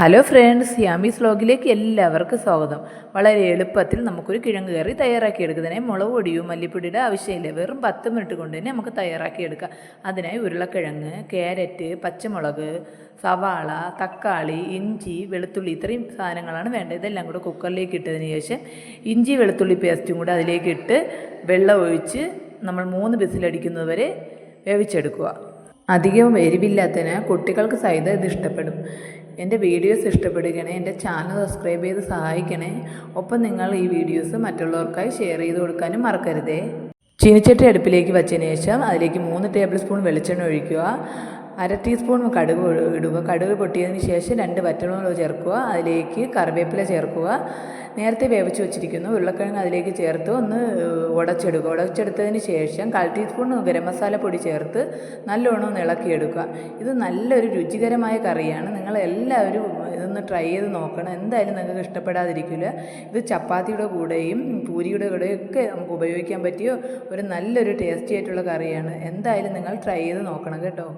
Hello friends Yami's വ്ലോഗിലേക്ക് എല്ലാവർക്കും സ്വാഗതം. വളരെ എളുപ്പത്തിൽ നമുക്കൊരു കിഴങ്ങ് കറി തയ്യാറാക്കി എടുക്കുന്നതിനെ മുളക് പൊടിയും മല്ലിപ്പൊടിയുടെ ആവശ്യമില്ല. വെറും പത്ത് മിനിറ്റ് കൊണ്ട് തന്നെ നമുക്ക് തയ്യാറാക്കി എടുക്കാം അതിനായി ഉരുളക്കിഴങ്ങ് ക്യാരറ്റ് പച്ചമുളക് സവാള തക്കാളി ഇഞ്ചി വെളുത്തുള്ളി ഇത്രയും സാധനങ്ങളാണ് വേണ്ടത്. ഇതെല്ലാം കൂടെ കുക്കറിലേക്ക് ഇട്ടതിന് ശേഷം ഇഞ്ചി വെളുത്തുള്ളി പേസ്റ്റും കൂടെ അതിലേക്ക് ഇട്ട് വെള്ളം ഒഴിച്ച് നമ്മൾ മൂന്ന് ബിസിലടിക്കുന്നത് വരെ വേവിച്ചെടുക്കുക. അധികം എരിവില്ലാത്തതിന് കുട്ടികൾക്ക് സഹിതം ഇത് ഇഷ്ടപ്പെടും. എന്റെ വീഡിയോസ് ഇഷ്ടപ്പെടുകയാണെ എന്റെ ചാനൽ സബ്സ്ക്രൈബ് ചെയ്ത് സഹായിക്കണേ. ഒപ്പം നിങ്ങൾ ഈ വീഡിയോസ് മറ്റുള്ളവർക്കായി ഷെയർ ചെയ്ത് കൊടുക്കാനും മറക്കരുതേ. ചീനിച്ചട്ടി അടുപ്പിലേക്ക് വച്ചതിന് ശേഷം അതിലേക്ക് മൂന്ന് ടേബിൾ സ്പൂൺ വെളിച്ചെണ്ണ ഒഴിക്കുക. അര ടീസ്പൂൺ കടുക് ഇടുക. കടുക് പൊട്ടിയതിന് ശേഷം രണ്ട് വറ്റൽമുളക് ചേർക്കുക. അതിലേക്ക് കറിവേപ്പില ചേർക്കുക. നേരത്തെ വേവിച്ച് വെച്ചിരിക്കുന്നു. ഉരുളക്കിഴങ്ങ് അതിലേക്ക് ചേർത്ത് ഒന്ന് ഉടച്ചെടുക്കുക. ഉടച്ചെടുത്തതിന് ശേഷം കാൽ ടീസ്പൂൺ ഗരം മസാല പൊടി ചേർത്ത് നല്ലോണം ഒന്ന് ഇളക്കിയെടുക്കുക. ഇത് നല്ലൊരു രുചികരമായ കറിയാണ്. നിങ്ങൾ എല്ലാവരും ഇതൊന്ന് ട്രൈ ചെയ്ത് നോക്കണം. എന്തായാലും നിങ്ങൾക്ക് ഇഷ്ടപ്പെടാതിരിക്കില്ല. ഇത് ചപ്പാത്തിയുടെ കൂടെയും പൂരിയുടെ കൂടെയും ഒക്കെ നമുക്ക് ഉപയോഗിക്കാൻ പറ്റിയ ഒരു നല്ലൊരു ടേസ്റ്റി ആയിട്ടുള്ള കറിയാണ്. എന്തായാലും നിങ്ങൾ ട്രൈ ചെയ്ത് നോക്കണം കേട്ടോ.